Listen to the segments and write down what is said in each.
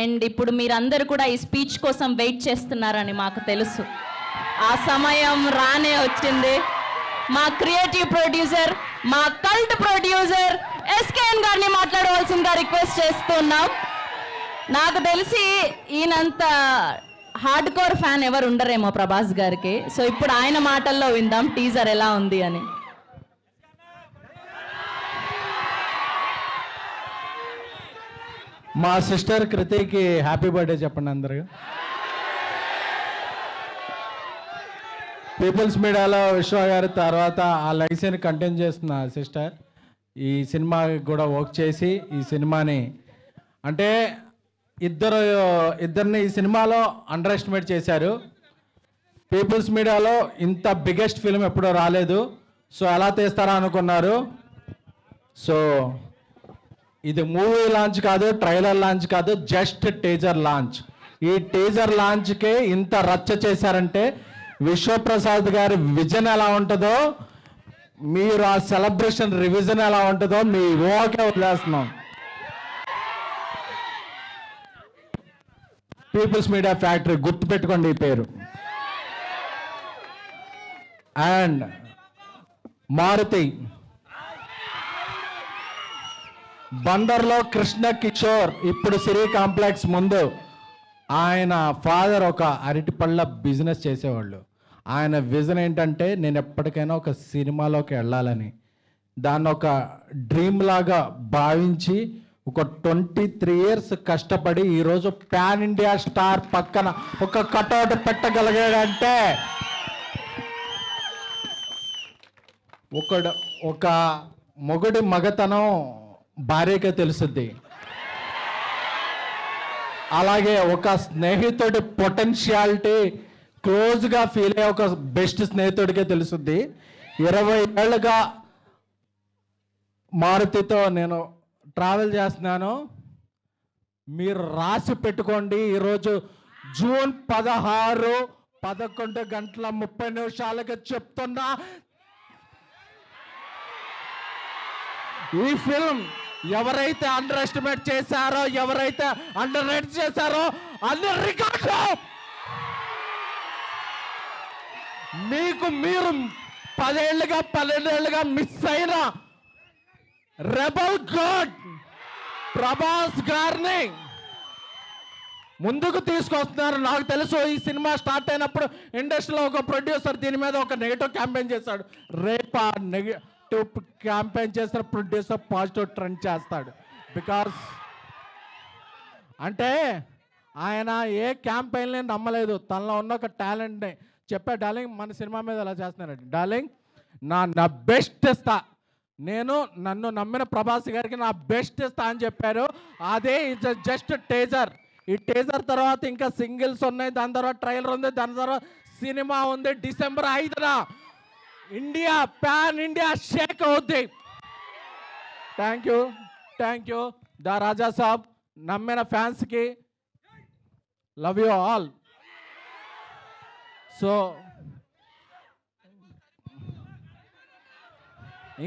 And ఇప్పుడు మీరందరూ కూడా ఈ స్పీచ్ కోసం వెయిట్ చేస్తున్నారని మాకు తెలుసు. ఆ సమయం రానే వచ్చింది. మా క్రియేటివ్ ప్రొడ్యూసర్ మా కల్ట్ ప్రొడ్యూసర్ ఎస్కేఎన్ గారిని మాట్లాడవలసిందిగా రిక్వెస్ట్ చేస్తున్నాం. నాకు తెలిసి ఈయనంత హార్డ్ కోర్ ఫ్యాన్ ఎవరు ఉండరేమో ప్రభాస్ గారికి. సో ఇప్పుడు ఆయన మాటల్లో విందాం టీజర్ ఎలా ఉంది అని. మా సిస్టర్ కృతికి హ్యాపీ బర్త్డే చెప్పండి అందరు. పీపుల్స్ మీడియాలో విశ్వ గారి తర్వాత ఆ లైసెన్ కంటిన్యూ చేస్తున్న సిస్టర్. ఈ సినిమా కూడా వర్క్ చేసి ఈ సినిమాని అంటే ఇద్దరు ఇద్దరిని ఈ సినిమాలో అండర్ ఎస్టిమేట్ చేశారు. పీపుల్స్ మీడియాలో ఇంత బిగ్గెస్ట్ ఫిల్మ్ ఎప్పుడూ రాలేదు. సో ఎలా తీస్తారా అనుకున్నారు. సో ఇది మూవీ లాంచ్ కాదు ట్రైలర్ లాంచ్ కాదు జస్ట్ టీజర్ లాంచ్ ఈ టీజర్ లాంచ్కే ఇంత రచ్చ చేశారంటే విశ్వప్రసాద్ గారి విజన్ ఎలా ఉంటుందో మీరు ఆ సెలబ్రేషన్ రివిజన్ ఎలా ఉంటుందో మీ ఓకే వదిలేస్తున్నాం. పీపుల్స్ మీడియా ఫ్యాక్టరీ గుర్తుపెట్టుకోండి ఈ పేరు. అండ్ మారుతి బందర్లో కృష్ణ కిషోర్ ఇప్పుడు సిరి కాంప్లెక్స్ ముందు ఆయన ఫాదర్ ఒక అరటిపళ్ళ బిజినెస్ చేసేవాళ్ళు. ఆయన విజన్ ఏంటంటే నేను ఎప్పటికైనా ఒక సినిమాలోకి వెళ్ళాలని. దాన్ని ఒక డ్రీమ్ లాగా భావించి ఒక ట్వంటీ త్రీ ఇయర్స్ కష్టపడి ఈరోజు పాన్ ఇండియా స్టార్ పక్కన ఒక కటౌట్ పెట్టగలిగాడంటే ఒకడు ఒక మొగుడి మగతనం భార్యకే తెలుసుద్ది. అలాగే ఒక స్నేహితుడి పొటెన్షియాలిటీ క్లోజ్గా ఫీల్ అయ్యే ఒక బెస్ట్ స్నేహితుడికే తెలుసుద్ది. ఇరవై ఏళ్ళుగా మారుతితో నేను ట్రావెల్ చేస్తున్నాను. మీరు రాసి పెట్టుకోండి. ఈరోజు జూన్ పదహారు పదకొండు గంటల ముప్పై నిమిషాలకి చెప్తున్నా. ఈ ఫిల్మ్ ఎవరైతే అండర్ ఎస్టిమేట్ చేశారో ఎవరైతే అండర్ రేట్ చేశారో అన్ని రికార్డు మీకు మీరు పదేళ్ళుగా పన్నెండేళ్ళుగా మిస్ అయిన రెబల్ గాడ్ ప్రభాస్ గారిని ముందుకు తీసుకొస్తున్నారు. నాకు తెలుసు ఈ సినిమా స్టార్ట్ అయినప్పుడు ఇండస్ట్రీలో ఒక ప్రొడ్యూసర్ దీని మీద ఒక నెగిటివ్ క్యాంపెయిన్ చేశాడు. రేపు ఆ నెగిటివ్ క్యాంపెయిన్ చేసిన ప్రొడ్యూసర్ పాజిటివ్ ట్రెండ్ చేస్తాడు. బికాస్ అంటే ఆయన ఏ క్యాంపెయిన్ని నమ్మలేదు. తనలో ఉన్న ఒక టాలెంట్ని చెప్పా డార్లింగ్ మన సినిమా మీద అలా చేస్తున్నారండి? డార్లింగ్ నా నా బెస్ట్ ఇస్తా. నేను నన్ను నమ్మిన ప్రభాస్ గారికి నా బెస్ట్ ఇస్తా అని చెప్పారు. అదే ఇట్స్ జస్ట్ టేజర్ ఈ టేజర్ తర్వాత ఇంకా సింగిల్స్ ఉన్నాయి. దాని తర్వాత ట్రైలర్ ఉంది. దాని తర్వాత సినిమా ఉంది. డిసెంబర్ ఐదున ఇండియా ప్యాన్ ఇండియా షేక్ అవుద్ది. Thank you thank you the Raja Saab నమ్మిన ఫ్యాన్స్కి లవ్ యూ ఆల్ సో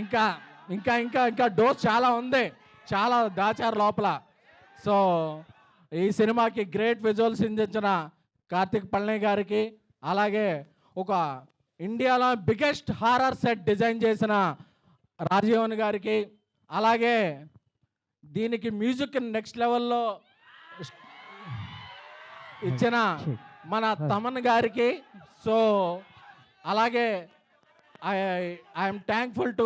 ఇంకా ఇంకా ఇంకా ఇంకా డోస్ చాలా ఉంది. చాలా దాచారు లోపల. సో ఈ సినిమాకి గ్రేట్ విజువల్స్ అందించిన కార్తిక్ పళని గారికి అలాగే ఒక ఇండియాలో బిగ్గెస్ట్ హారర్ సెట్ డిజైన్ చేసిన రాజీవన్ గారికి అలాగే దీనికి మ్యూజిక్ నెక్స్ట్ లెవెల్లో ఇచ్చిన మన తమన్ గారికి. సో అలాగే I I'm thankful to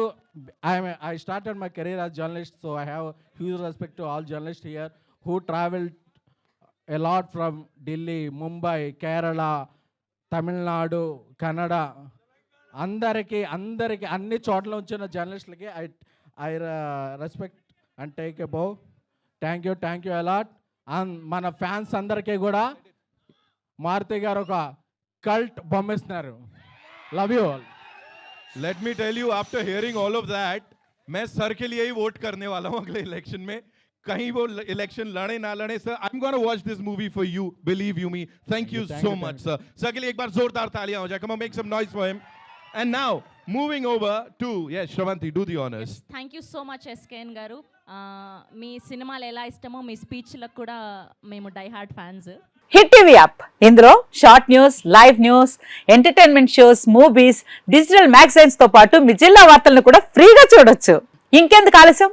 I'm I started my career as journalist so I have huge respect to all journalist here who travel a lot from Delhi Mumbai Kerala Tamil Nadu Kannada అందరికీ అందరికీ అన్ని చోట్ల వచ్చిన జర్నలిస్టులకి I I respect and take a bow thank you thank you a lot and మన fans అందరికీ కూడా మారుతి గారు ఒక cult బొమ్మిస్తున్నారు love you all let me tell you after hearing all of that मैं सर के लिए ही वोट करने वाला हूं अगले इलेक्शन में कहीं वो इलेक्शन लड़े ना लड़े sir I am gonna watch this movie for you believe you me thank you Thank so you, much thank sir sir के लिए एक बार जोरदार तालियां हो जाए come make some noise for him and now moving over to yes, Shravanti, do the honors. Thank you so much SKN గారు ఆ, మీ సినిమాలు ఎలా ఇష్టమో మీ స్పీచ్లకు కూడా మేము die hard fans hit TV app ఇందులో short news live news entertainment shows movies digital magazines తో పాటు మీ జిల్లా వార్తలను కూడా ఫ్రీగా చూడొచ్చు ఇంకెందుకు ఆలస్యం